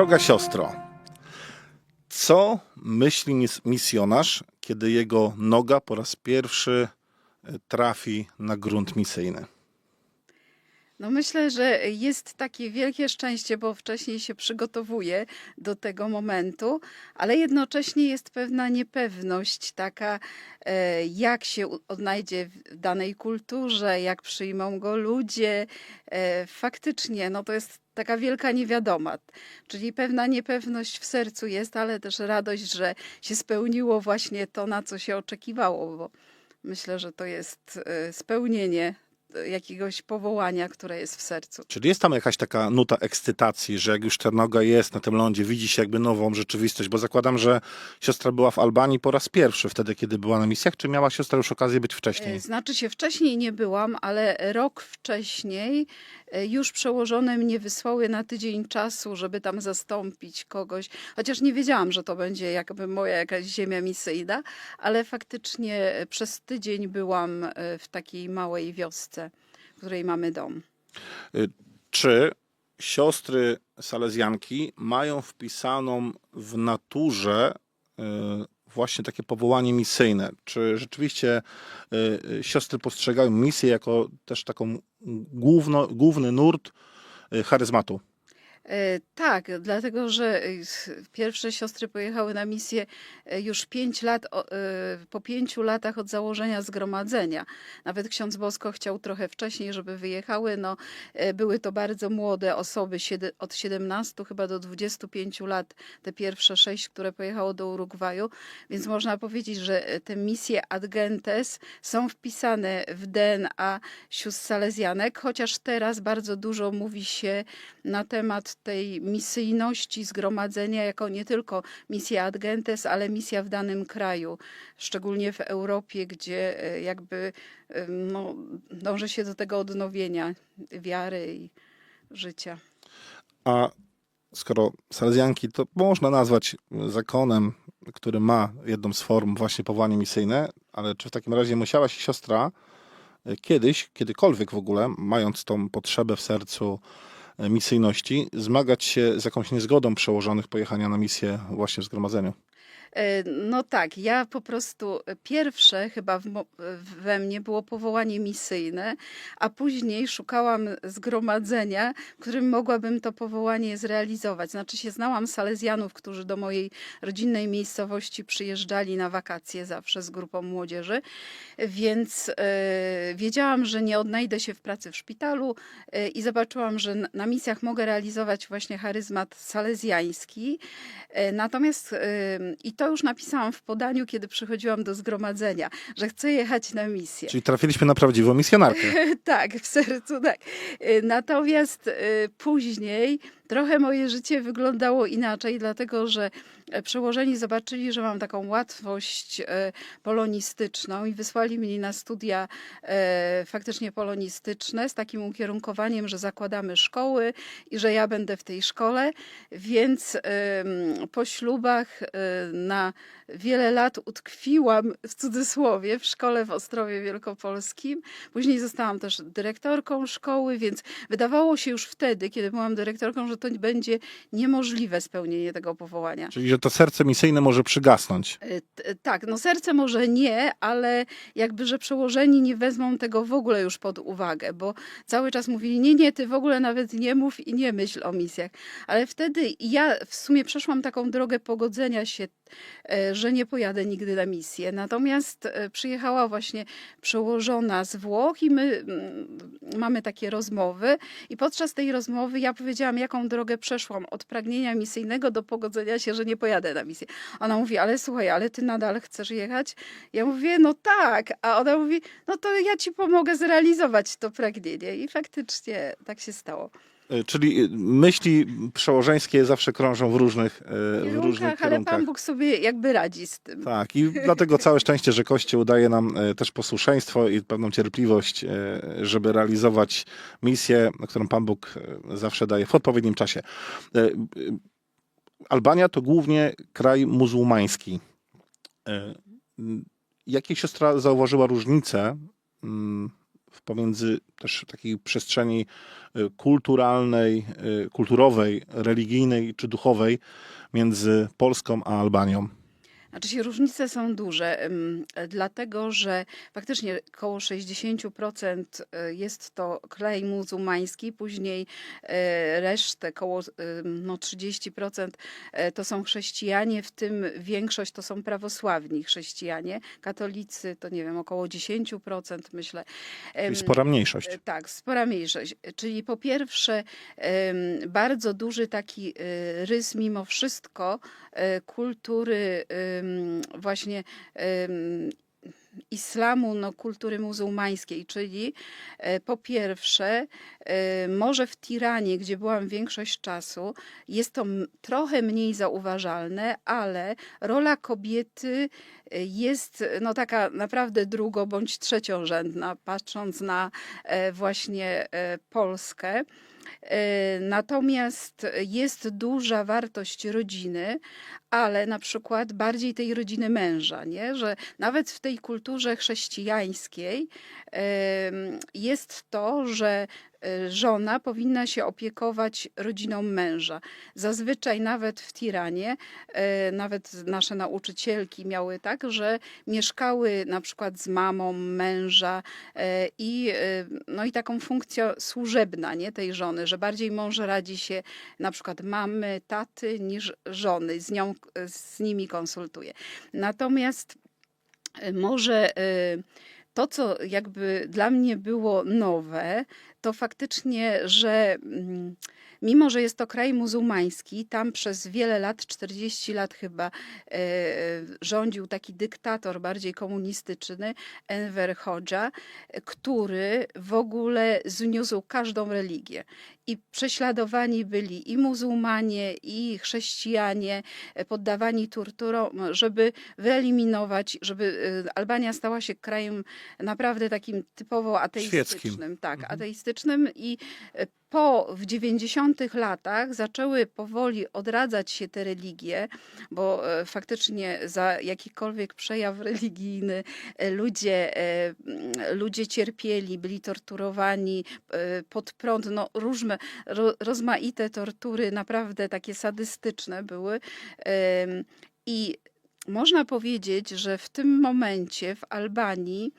Droga siostro, co myśli mis- misjonarz, kiedy jego noga po raz pierwszy e, trafi na grunt misyjny? No myślę, że jest takie wielkie szczęście, bo wcześniej się przygotowuje do tego momentu, ale jednocześnie jest pewna niepewność taka, e, jak się odnajdzie w danej kulturze, jak przyjmą go ludzie. E, Faktycznie, no to jest taka wielka niewiadoma, czyli pewna niepewność w sercu jest, ale też radość, że się spełniło właśnie to, na co się oczekiwało, bo myślę, że to jest e, spełnienie jakiegoś powołania, które jest w sercu. Czyli jest tam jakaś taka nuta ekscytacji, że jak już ta noga jest na tym lądzie, widzi się jakby nową rzeczywistość, bo zakładam, że siostra była w Albanii po raz pierwszy wtedy, kiedy była na misjach, czy miała siostra już okazję być wcześniej? E, Znaczy się wcześniej nie byłam, ale rok wcześniej e, już przełożone mnie wysłały na tydzień czasu, żeby tam zastąpić kogoś. Chociaż nie wiedziałam, że to będzie jakby moja jakaś ziemia misyjna, ale faktycznie e, przez tydzień byłam w takiej małej wiosce, której mamy dom. Czy siostry salezjanki mają wpisaną w naturze y, właśnie takie powołanie misyjne? Czy rzeczywiście y, y, siostry postrzegają misję jako też taką główno, główny nurt y, charyzmatu? E, Tak, dlatego że s- pierwsze siostry pojechały na misję e, już pięć lat, e, po pięciu latach od założenia zgromadzenia. Nawet ksiądz Bosko chciał trochę wcześniej, żeby wyjechały. No, były to bardzo młode osoby, od 17 chyba do 25 lat, te pierwsze sześć, które pojechało do Urugwaju. Więc można powiedzieć, że te misje ad gentes są wpisane w DNA sióstr salezjanek, chociaż teraz bardzo dużo mówi się na temat tej misyjności zgromadzenia jako nie tylko misja ad gentes, ale misja w danym kraju, szczególnie w Europie, gdzie e, jakby e, no, dąży się do tego odnowienia wiary i życia. A skoro salezjanki to można nazwać zakonem, który ma jedną z form właśnie powołanie misyjne, ale czy w takim razie musiała się siostra e, kiedyś, kiedykolwiek w ogóle, mając tą potrzebę w sercu misyjności, zmagać się z jakąś niezgodą przełożonych pojechania na misję właśnie w zgromadzeniu? E, No tak, ja po prostu e, pierwsze chyba we mnie było powołanie misyjne, a później szukałam zgromadzenia, w którym mogłabym to powołanie zrealizować. Znaczy się znałam salezjanów, którzy do mojej rodzinnej miejscowości przyjeżdżali na wakacje zawsze z grupą młodzieży, więc e, wiedziałam, że nie odnajdę się w pracy w szpitalu i zobaczyłam, że na, misjach mogę realizować właśnie charyzmat salezjański. Natomiast i to już napisałam w podaniu, kiedy przychodziłam do zgromadzenia, że chcę jechać na misję. Czyli trafiliśmy na prawdziwą misjonarkę. tak, w sercu tak. Y, Natomiast y, później trochę moje życie wyglądało inaczej, dlatego że e, przełożeni zobaczyli, że mam taką łatwość e, polonistyczną i wysłali mnie na studia e, faktycznie polonistyczne z takim ukierunkowaniem, że zakładamy szkoły i że ja będę w tej szkole, więc po ślubach na wiele lat utkwiłam w cudzysłowie w szkole w Ostrowie Wielkopolskim. Później zostałam też dyrektorką szkoły, więc wydawało się już wtedy, kiedy byłam dyrektorką, że to będzie niemożliwe spełnienie tego powołania. Czyli, że to serce misyjne może przygasnąć. Y, t- Tak, no serce może nie, ale jakby, że przełożeni nie wezmą tego w ogóle już pod uwagę, bo cały czas mówili, nie, nie, ty w ogóle nawet nie mów i nie myśl o misjach. Ale wtedy ja w sumie przeszłam taką drogę pogodzenia się, e, że nie pojadę nigdy na misję. Natomiast e, przyjechała właśnie przełożona z Włoch i my mm, mamy takie rozmowy i podczas tej rozmowy ja powiedziałam, jaką drogę przeszłam od pragnienia misyjnego do pogodzenia się, że nie pojadę na misję. Ona mówi, ale słuchaj, ale ty nadal chcesz jechać? Ja mówię, no tak. A ona mówi, no to ja ci pomogę zrealizować to pragnienie. I faktycznie tak się stało. E, Czyli e, myśli przełożeńskie zawsze krążą w różnych, e, w różnych Kierunkach, ale. Pan Bóg sobie jakby radzi z tym. Tak, i dlatego całe szczęście, że Kościół daje nam też posłuszeństwo i pewną cierpliwość, żeby realizować misję, którą Pan Bóg zawsze daje w odpowiednim czasie. Albania to głównie kraj muzułmański. Jakie siostra zauważyła różnice pomiędzy też takiej przestrzeni y, kulturalnej, y, kulturowej, religijnej czy duchowej między Polską a Albanią? Znaczy się różnice są duże, dlatego że faktycznie około 60% y, jest to kraj muzułmański, później y, resztę, około no 30% y, to są chrześcijanie, w tym większość to są prawosławni chrześcijanie, katolicy to nie wiem, około 10% myślę. Czyli spora mniejszość. E, Tak, spora mniejszość. Czyli po pierwsze, bardzo duży taki e, rys mimo wszystko e, kultury właśnie islamu, no, kultury muzułmańskiej, czyli e, po pierwsze, e, może w Tiranie, gdzie byłam większość czasu, jest to trochę mniej zauważalne, ale rola kobiety e, jest no, taka naprawdę drugo bądź trzeciorzędna, patrząc na właśnie Polskę. Natomiast jest duża wartość rodziny, ale na przykład bardziej tej rodziny męża, nie? że nawet w tej kulturze chrześcijańskiej jest to, że e, żona powinna się opiekować rodziną męża. Zazwyczaj nawet w Tiranie, e, nawet nasze nauczycielki miały tak, że mieszkały na przykład z mamą męża e, i, no i taką funkcją służebna nie, tej żony, że bardziej mąż radzi się na przykład mamy, taty niż żony, z nią, z nimi konsultuje. Natomiast e, może e, to, co jakby dla mnie było nowe, to faktycznie, że mm, mimo, że jest to kraj muzułmański, tam przez wiele lat, 40 lat chyba, e, rządził taki dyktator bardziej komunistyczny, Enver Hoxha, który w ogóle zniósł każdą religię. I prześladowani byli i muzułmanie, i chrześcijanie, e, poddawani torturom, żeby wyeliminować, żeby e, Albania stała się krajem naprawdę takim typowo ateistycznym. Tak, Mhm. ateistycznym i e, po w 90 latach zaczęły powoli odradzać się te religie, bo e, faktycznie za jakikolwiek przejaw religijny e, ludzie, e, ludzie cierpieli, byli torturowani pod prąd, no różne, ro, rozmaite tortury, naprawdę takie sadystyczne były. I można powiedzieć, że w tym momencie w Albanii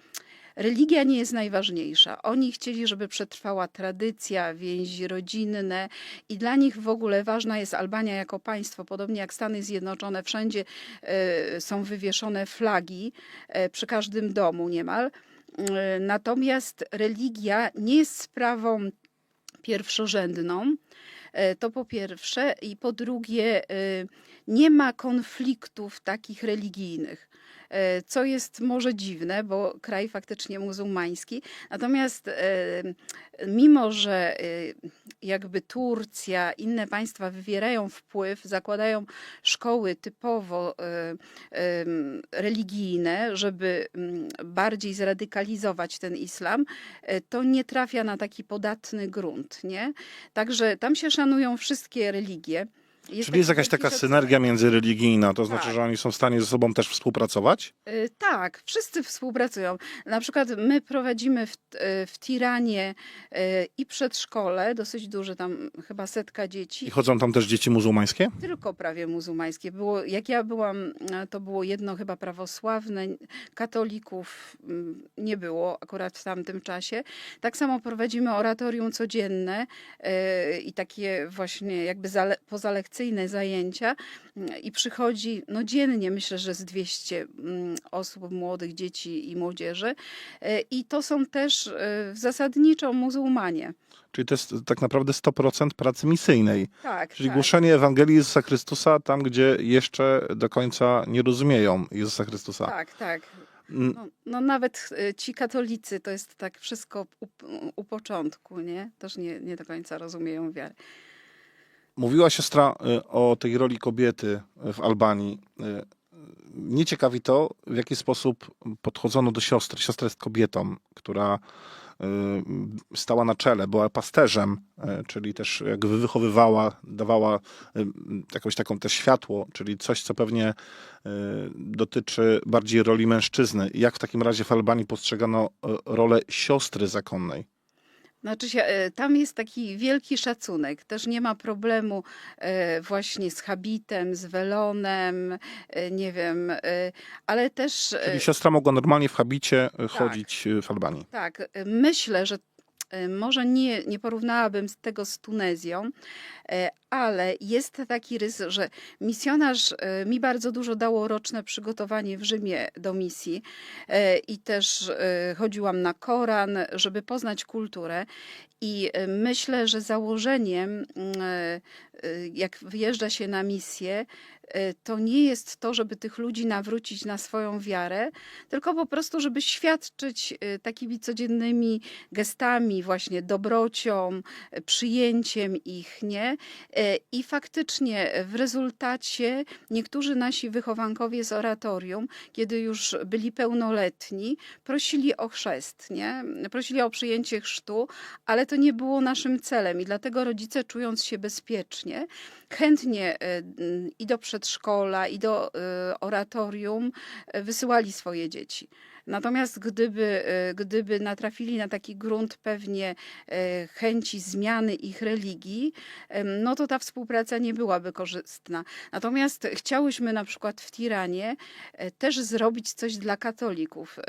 religia nie jest najważniejsza. Oni chcieli, żeby przetrwała tradycja, więzi rodzinne i dla nich w ogóle ważna jest Albania jako państwo, podobnie jak Stany Zjednoczone, wszędzie e, są wywieszone flagi e, przy każdym domu niemal. E, Natomiast religia nie jest sprawą pierwszorzędną. To po pierwsze. I po drugie, nie ma konfliktów takich religijnych. E, Co jest może dziwne, bo kraj faktycznie muzułmański. Natomiast e, mimo, że e, jakby Turcja, inne państwa wywierają wpływ, zakładają szkoły typowo religijne, żeby bardziej zradykalizować ten islam, to nie trafia na taki podatny grunt, nie? Także tam się szanują wszystkie religie. Czyli jest jakaś taka synergia międzyreligijna, to znaczy, Tak. że oni są w stanie ze sobą też współpracować? Y, Tak, wszyscy współpracują. Na przykład my prowadzimy w, y, w Tiranie y, i przedszkole, dosyć duże, tam chyba setka dzieci. I chodzą tam też dzieci muzułmańskie? Tylko prawie muzułmańskie. Było, jak ja byłam, e, to było jedno chyba prawosławne, katolików mm, nie było akurat w tamtym czasie. Tak samo prowadzimy oratorium codzienne e, i takie właśnie jakby zale, pozalekcyjne zajęcia Mm, i przychodzi no dziennie myślę, że z 200 mm, osób, młodych dzieci i młodzieży E, i to są też e, zasadniczo muzułmanie. Czyli to jest tak naprawdę 100% pracy misyjnej. Tak, Czyli tak. głoszenie Ewangelii Jezusa Chrystusa tam, gdzie jeszcze do końca nie rozumieją Jezusa Chrystusa. Tak, tak. Mm, No, no nawet ci katolicy to jest tak wszystko u, u początku, nie? Też nie, nie do końca rozumieją wiary. Mówiła siostra y, o tej roli kobiety w Albanii. Y, Mnie ciekawi to, w jaki sposób podchodzono do siostry. Siostra jest kobietą, która y, stała na czele, była pasterzem, y, czyli też jakby wychowywała, dawała y, jakąś taką też światło, czyli coś, co pewnie y, dotyczy bardziej roli mężczyzny. Jak w takim razie w Albanii postrzegano y, rolę siostry zakonnej? Znaczy się, e, tam jest taki wielki szacunek. Też nie ma problemu e, właśnie z habitem, z welonem, e, nie wiem, ale też Czyli siostra mogła normalnie w habicie y, chodzić w Albanii. tak, myślę, że może nie, nie porównałabym tego z Tunezją, e, ale jest taki rys, że misjonarz e, mi bardzo dużo dało roczne przygotowanie w Rzymie do misji e, i też e, chodziłam na Koran, żeby poznać kulturę. I e, myślę, że założeniem, mm, e, e, jak wyjeżdża się na misję, e, to nie jest to, żeby tych ludzi nawrócić na swoją wiarę, tylko po prostu, żeby świadczyć e, takimi codziennymi gestami, właśnie dobrocią, przyjęciem ich, nie? I faktycznie w rezultacie niektórzy nasi wychowankowie z oratorium, kiedy już byli pełnoletni, prosili o chrzest, nie? Prosili o przyjęcie chrztu, ale to nie było naszym celem i dlatego rodzice czując się bezpiecznie, chętnie e, m, i do przedszkola, i do e, oratorium wysyłali swoje dzieci. Natomiast gdyby, e, gdyby natrafili na taki grunt pewnie e, chęci zmiany ich religii, no to ta współpraca nie byłaby korzystna. Natomiast chciałyśmy na przykład w Tiranie e, też zrobić coś dla katolików,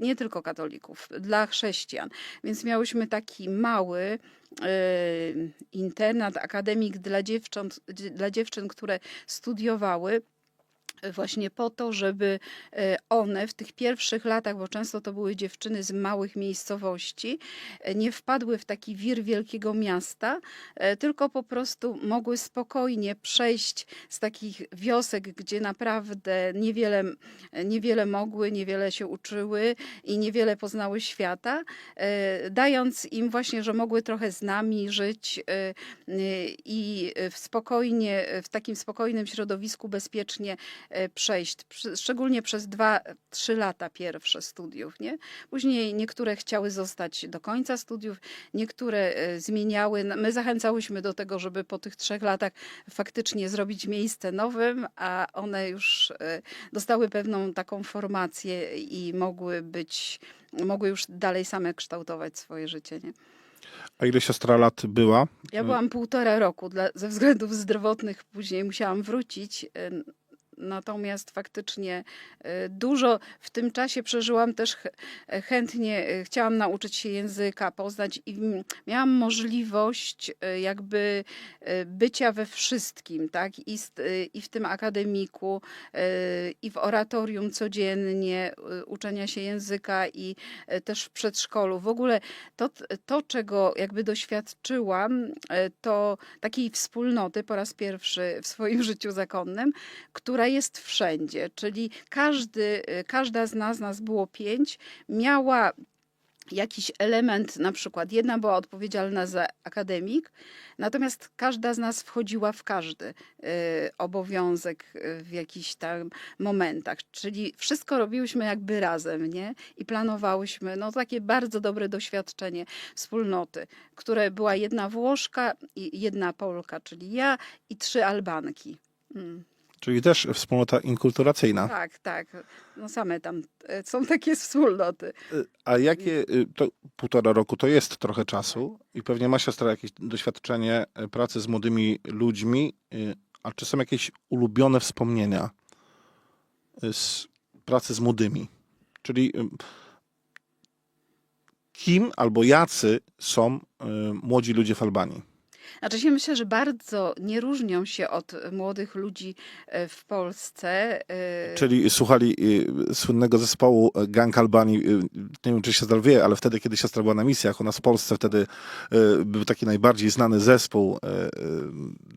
nie tylko katolików, dla chrześcijan. Więc miałyśmy taki mały internat, akademik dla dziewcząt, dla dziewczyn, które studiowały właśnie po to, żeby e, one w tych pierwszych latach, bo często to były dziewczyny z małych miejscowości, e, nie wpadły w taki wir wielkiego miasta, e, tylko po prostu mogły spokojnie przejść z takich wiosek, gdzie naprawdę niewiele, niewiele mogły, niewiele się uczyły i niewiele poznały świata, dając im właśnie, że mogły trochę z nami żyć i w spokojnie, w takim spokojnym środowisku bezpiecznie przejść, przy- szczególnie przez dwa, trzy lata pierwsze studiów. Nie? Później niektóre chciały zostać do końca studiów, niektóre e, zmieniały. No, My zachęcałyśmy do tego, żeby po tych trzech latach faktycznie zrobić miejsce nowym, a one już e, dostały pewną taką formację i mogły być, mogły już dalej same kształtować swoje życie. Nie? A ile siostra lat była? Ja byłam półtora roku, dla, ze względów zdrowotnych później musiałam wrócić. Natomiast faktycznie y, dużo w tym czasie przeżyłam też ch- chętnie, y, chciałam nauczyć się języka, poznać i miałam możliwość y, jakby bycia we wszystkim, tak? I, i w tym akademiku, i w oratorium codziennie, uczenia się języka i też w przedszkolu. W ogóle to, to, czego jakby doświadczyłam, to takiej wspólnoty po raz pierwszy w swoim życiu zakonnym, która jest wszędzie. Czyli każdy, e, każda z nas, nas było pięć, miała jakiś element, na przykład jedna była odpowiedzialna za akademik, natomiast każda z nas wchodziła w każdy e, obowiązek e, w jakichś tam momentach. Czyli wszystko robiłyśmy jakby razem, nie? I planowałyśmy, no takie bardzo dobre doświadczenie wspólnoty, które była jedna Włoszka i jedna Polka, czyli ja i trzy Albanki. Mm. Czyli też wspólnota inkulturacyjna. Tak, tak. No same tam e, są takie wspólnoty. Y, A jakie, y, to półtora roku to jest trochę czasu i pewnie ma siostra jakieś doświadczenie pracy z młodymi ludźmi, a czy są jakieś ulubione wspomnienia z pracy z młodymi? Czyli kim albo jacy są młodzi ludzie w Albanii? Znaczy się myślę, że bardzo nie różnią się od młodych ludzi e, w Polsce. e, Czyli słuchali y, słynnego zespołu Gang Albanii. Nie wiem, czy siostra wie, ale wtedy, kiedy siostra była na misjach u nas w Polsce, wtedy był taki najbardziej znany zespół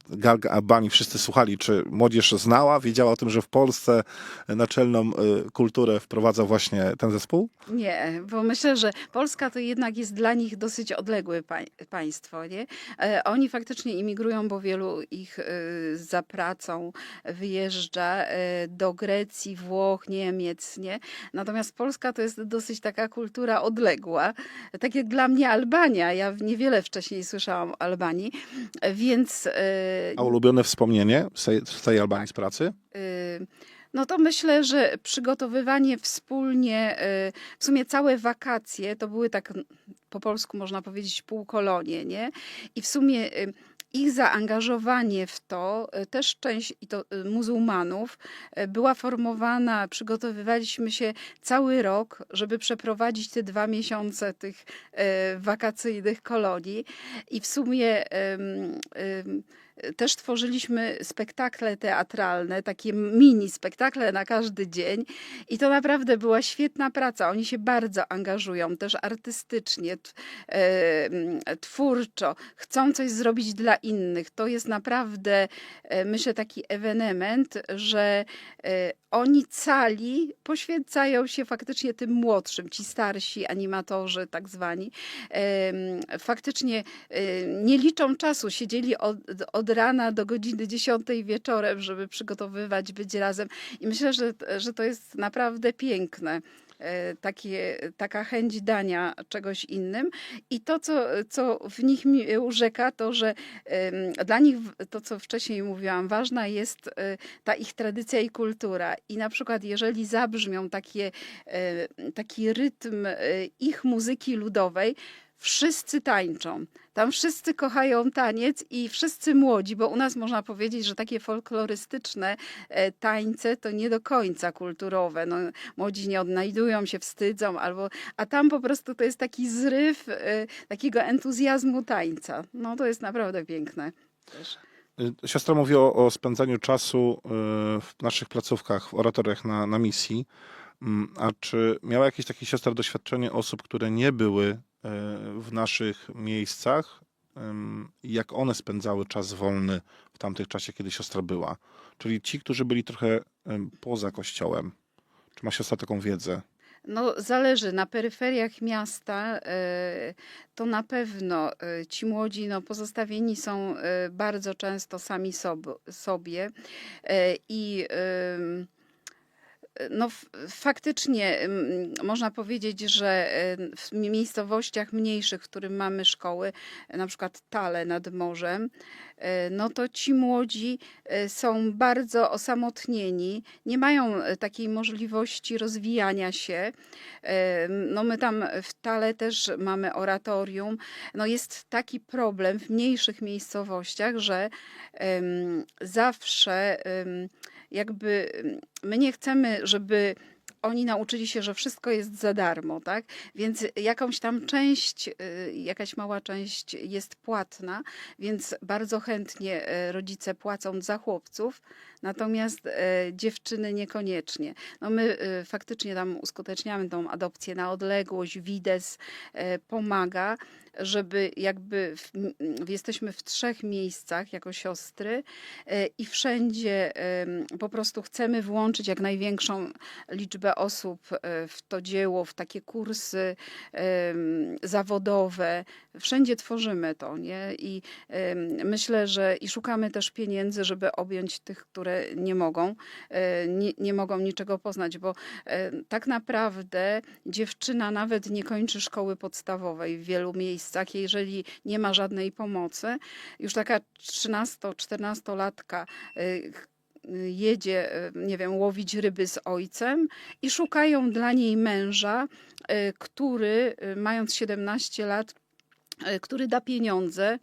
Gang Albanii. Wszyscy słuchali, czy młodzież znała, wiedziała o tym, że w Polsce naczelną kulturę wprowadza właśnie ten zespół? Nie, bo myślę, że Polska to jednak jest dla nich dosyć odległe pań- państwo. Nie? E, oni faktycznie imigrują, bo wielu ich y, za pracą wyjeżdża y, do Grecji, Włoch, Niemiec, nie? Natomiast Polska to jest dosyć taka kultura odległa. Tak jak dla mnie Albania. Ja niewiele wcześniej słyszałam o Albanii, więc y, A ulubione wspomnienie z tej, z tej Albanii z pracy? Y, No to myślę, że przygotowywanie wspólnie, y, w sumie całe wakacje to były tak po polsku można powiedzieć półkolonie, nie? I w sumie y, ich zaangażowanie w to, y, też część i to muzułmanów, była formowana, przygotowywaliśmy się cały rok, żeby przeprowadzić te dwa miesiące tych wakacyjnych kolonii. I w sumie też tworzyliśmy spektakle teatralne, takie mini spektakle na każdy dzień i to naprawdę była świetna praca. Oni się bardzo angażują, też artystycznie, e, twórczo, chcą coś zrobić dla innych. To jest naprawdę, e, myślę, taki ewenement, że e, oni cali poświęcają się faktycznie tym młodszym, ci starsi animatorzy, tak zwani. Faktycznie nie liczą czasu, siedzieli od, od rana do godziny 10 wieczorem, żeby przygotowywać, być razem. I myślę, że, że to jest naprawdę piękne. e, Takie, taka chęć dania czegoś innym. I to, co, co w nich mi urzeka, to, że dla nich, to co wcześniej mówiłam, ważna jest e, ta ich tradycja i kultura. I na przykład, jeżeli zabrzmią takie, e, taki rytm ich muzyki ludowej, wszyscy tańczą. Tam wszyscy kochają taniec i wszyscy młodzi, bo u nas można powiedzieć, że takie folklorystyczne e, tańce to nie do końca kulturowe. No, młodzi nie odnajdują się, wstydzą, albo, a tam po prostu to jest taki zryw e, takiego entuzjazmu tańca. No to jest naprawdę piękne. Y, Siostra mówi o, o spędzaniu czasu y, w naszych placówkach, w oratoriach na, na misji. Mm, A czy miała jakieś takie siostra doświadczenie osób, które nie były w naszych miejscach? Jak one spędzały czas wolny w tamtych czasie, kiedy siostra była? Czyli ci, którzy byli trochę poza kościołem. Czy ma siostra taką wiedzę? No, zależy. Na peryferiach miasta e, to na pewno e, ci młodzi no, pozostawieni są e, bardzo często sami sob, sobie E, i no, faktycznie można powiedzieć, że w miejscowościach mniejszych, w których mamy szkoły, e, na przykład Tale nad morzem, e, no to ci młodzi e, są bardzo osamotnieni, nie mają takiej możliwości rozwijania się. No my tam w Tale też mamy oratorium. No jest taki problem w mniejszych miejscowościach, że zawsze jakby em, my nie chcemy, żeby oni nauczyli się, że wszystko jest za darmo, tak? Więc jakąś tam część, y, jakaś mała część jest płatna, więc bardzo chętnie e, rodzice płacą za chłopców, natomiast e, dziewczyny niekoniecznie. No my e, faktycznie tam uskuteczniamy tą adopcję na odległość, Wides e, pomaga, żeby jakby w, jesteśmy w trzech miejscach jako siostry i wszędzie po prostu chcemy włączyć jak największą liczbę osób w to dzieło, w takie kursy zawodowe. Wszędzie tworzymy to, nie? I myślę, że i szukamy też pieniędzy, żeby objąć tych, które nie mogą, e, nie, nie mogą niczego poznać, bo e, tak naprawdę dziewczyna nawet nie kończy szkoły podstawowej w wielu miejscach, jeżeli nie ma żadnej pomocy. Już taka 13-14-latka y, jedzie, nie wiem, łowić ryby z ojcem i szukają dla niej męża, który mając 17 lat, który da pieniądze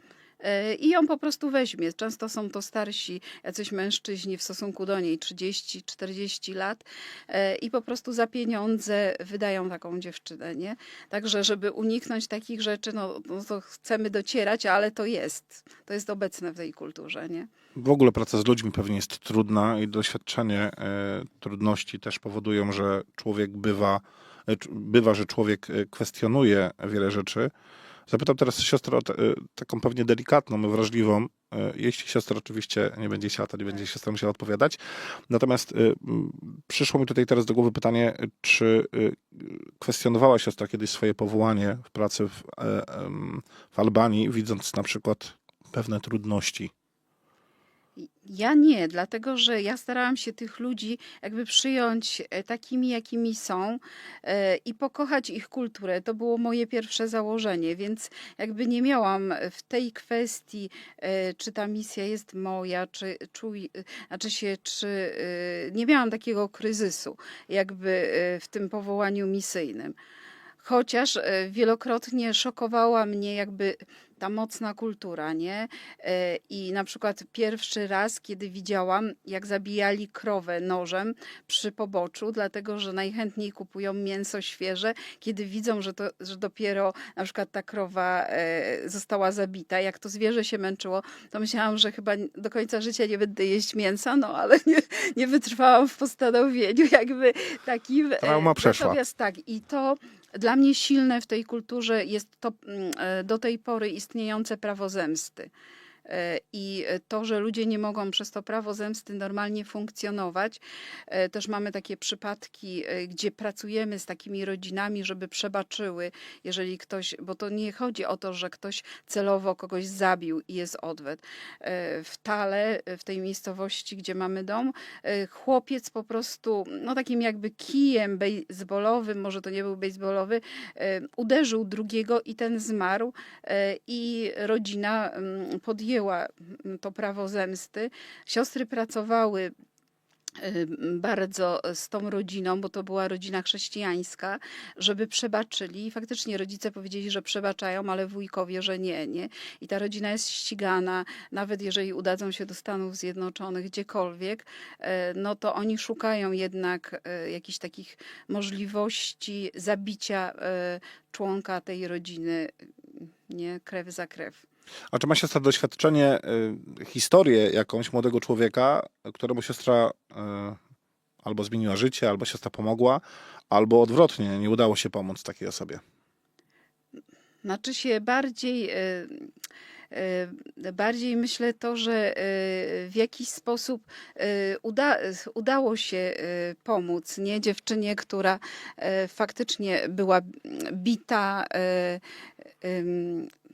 i ją po prostu weźmie. Często są to starsi jacyś mężczyźni w stosunku do niej 30-40 lat y, i po prostu za pieniądze wydają taką dziewczynę, nie? Także, żeby uniknąć takich rzeczy, no, no to chcemy docierać, ale to jest. To jest obecne w tej kulturze, nie? W ogóle praca z ludźmi pewnie jest trudna i doświadczenie e, trudności też powodują, że człowiek bywa, e, bywa, że człowiek e, kwestionuje wiele rzeczy. Zapytam teraz siostrę o te, e, taką pewnie delikatną, wrażliwą, e, jeśli siostra oczywiście nie będzie chciała, to nie będzie siostra musiała odpowiadać. Natomiast m, przyszło mi tutaj teraz do głowy pytanie, czy kwestionowała siostra kiedyś swoje powołanie w pracy w, e, w Albanii, widząc na przykład pewne trudności? Ja nie, dlatego że ja starałam się tych ludzi jakby przyjąć e, takimi, jakimi są e, i pokochać ich kulturę. To było moje pierwsze założenie, więc jakby nie miałam w tej kwestii, e, czy ta misja jest moja, czy czuj, znaczy się, czy nie miałam takiego kryzysu jakby w tym powołaniu misyjnym. Chociaż e, wielokrotnie szokowała mnie jakby ta mocna kultura, nie? E, I na przykład pierwszy raz, kiedy widziałam, jak zabijali krowę nożem przy poboczu, dlatego że najchętniej kupują mięso świeże, kiedy widzą, że, to, że dopiero na przykład ta krowa e, została zabita, jak to zwierzę się męczyło, to myślałam, że chyba do końca życia nie będę jeść mięsa, no ale nie, nie wytrwałam w postanowieniu, jakby takim. Trauma przeszła. Natomiast tak, i to dla mnie silne w tej kulturze jest to mm, e, do tej pory istniejące prawo zemsty. E, I to, że ludzie nie mogą przez to prawo zemsty normalnie funkcjonować. E, Też mamy takie przypadki, e, gdzie pracujemy z takimi rodzinami, żeby przebaczyły, jeżeli ktoś, bo to nie chodzi o to, że ktoś celowo kogoś zabił i jest odwet. W Tale, w tej miejscowości, gdzie mamy dom, chłopiec po prostu, no takim jakby kijem bejsbolowym, może to nie był e, uderzył drugiego i ten zmarł i rodzina mm, podjęła mm, to prawo zemsty. Siostry pracowały em, bardzo z tą rodziną, bo to była rodzina chrześcijańska, żeby przebaczyli. I faktycznie rodzice powiedzieli, że przebaczają, ale wujkowie, że nie, nie. I ta rodzina jest ścigana, nawet jeżeli udadzą się do Stanów Zjednoczonych, gdziekolwiek, e, no to oni szukają jednak e, jakichś takich możliwości zabicia e, członka tej rodziny, nie krew za krew. A czy ma siostra doświadczenie, y, historię jakąś młodego człowieka, któremu siostra y, albo zmieniła życie, albo siostra pomogła, albo odwrotnie, nie udało się pomóc takiej osobie? Znaczy się bardziej, e, bardziej myślę to, że w jakiś sposób uda, udało się pomóc, nie? Dziewczynie, która faktycznie była bita,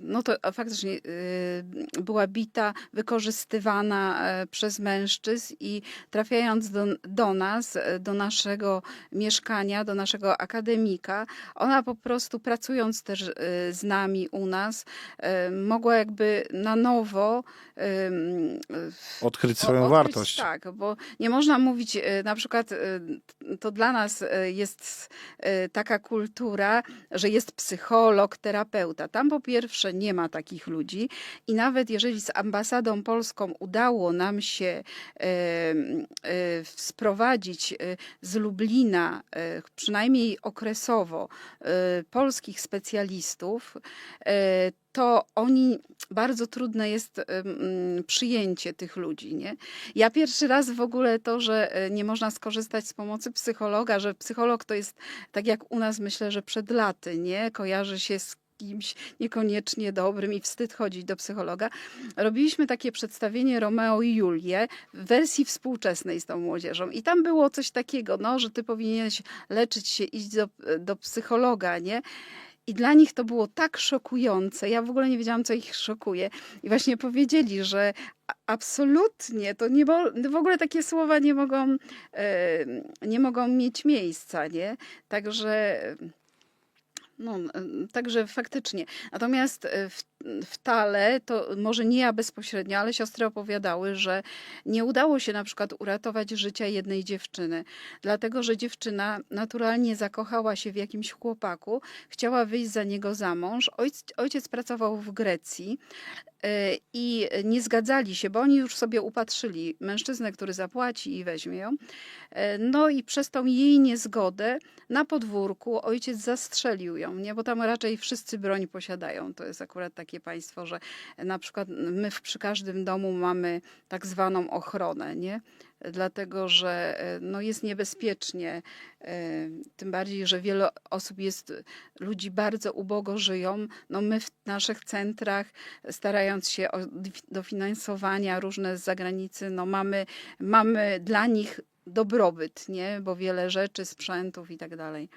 no to faktycznie e, była bita, wykorzystywana e, przez mężczyzn i trafiając do, do nas, e, do naszego mieszkania, do naszego akademika, ona po prostu pracując też e, z nami u nas, e, mogła jakby na nowo Odkryć swoją odkryć- wartość. Tak, bo nie można mówić, e, na przykład to dla nas jest taka kultura, że jest psycholog, terapeuta. Tam po pierwsze nie ma takich ludzi i nawet jeżeli z ambasadą polską udało nam się e, sprowadzić e, z Lublina, e, przynajmniej okresowo, polskich specjalistów, to oni, bardzo trudne jest przyjęcie tych ludzi, nie? Ja pierwszy raz w ogóle to, że nie można skorzystać z pomocy psychologa, że psycholog to jest, tak jak u nas myślę, że przed laty, nie? Kojarzy się z kimś niekoniecznie dobrym i wstyd chodzić do psychologa. Robiliśmy takie przedstawienie Romeo i Julię w wersji współczesnej z tą młodzieżą i tam było coś takiego, no, że ty powinieneś leczyć się, iść do, do psychologa, nie? I dla nich to było tak szokujące. Ja w ogóle nie wiedziałam, co ich szokuje. I właśnie powiedzieli, że absolutnie to nie w ogóle takie słowa nie mogą, e, nie mogą mieć miejsca, nie? Także. No, także faktycznie. Natomiast e, w, w Tale, to może nie ja bezpośrednio, ale siostry opowiadały, że nie udało się na przykład uratować życia jednej dziewczyny, dlatego że dziewczyna naturalnie zakochała się w jakimś chłopaku, chciała wyjść za niego za mąż. Ojc, ojciec pracował w Grecji e, i nie zgadzali się, bo oni już sobie upatrzyli mężczyznę, który zapłaci i weźmie ją. E, No i przez tą jej niezgodę na podwórku ojciec zastrzelił ją, nie? bo tam raczej wszyscy broń posiadają. To jest akurat takie państwo, że na przykład my w, przy każdym domu mamy tak zwaną ochronę, nie? dlatego że e, no, jest niebezpiecznie. e, Tym bardziej, że wiele osób jest, ludzi bardzo ubogo żyją. No, my w naszych centrach, starając się o dofinansowania różne z zagranicy, no, mamy, mamy dla nich dobrobyt, nie? bo wiele rzeczy, sprzętów i tak dalej.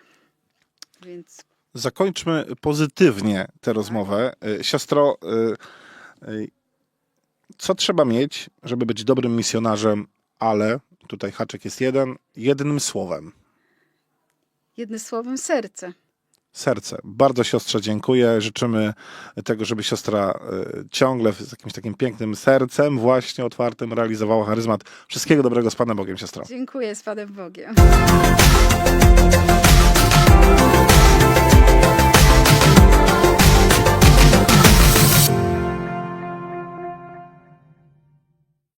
Więc Zakończmy pozytywnie tę rozmowę. Y, Siostro, y, y, Co trzeba mieć, żeby być dobrym misjonarzem, ale tutaj haczyk jest jeden, jednym słowem. Jednym słowem serce. serce. Bardzo siostrze dziękuję. Życzymy tego, żeby siostra ciągle z jakimś takim pięknym sercem, właśnie otwartym, realizowała charyzmat. Wszystkiego dobrego z Panem Bogiem, siostro. Dziękuję z Panem Bogiem.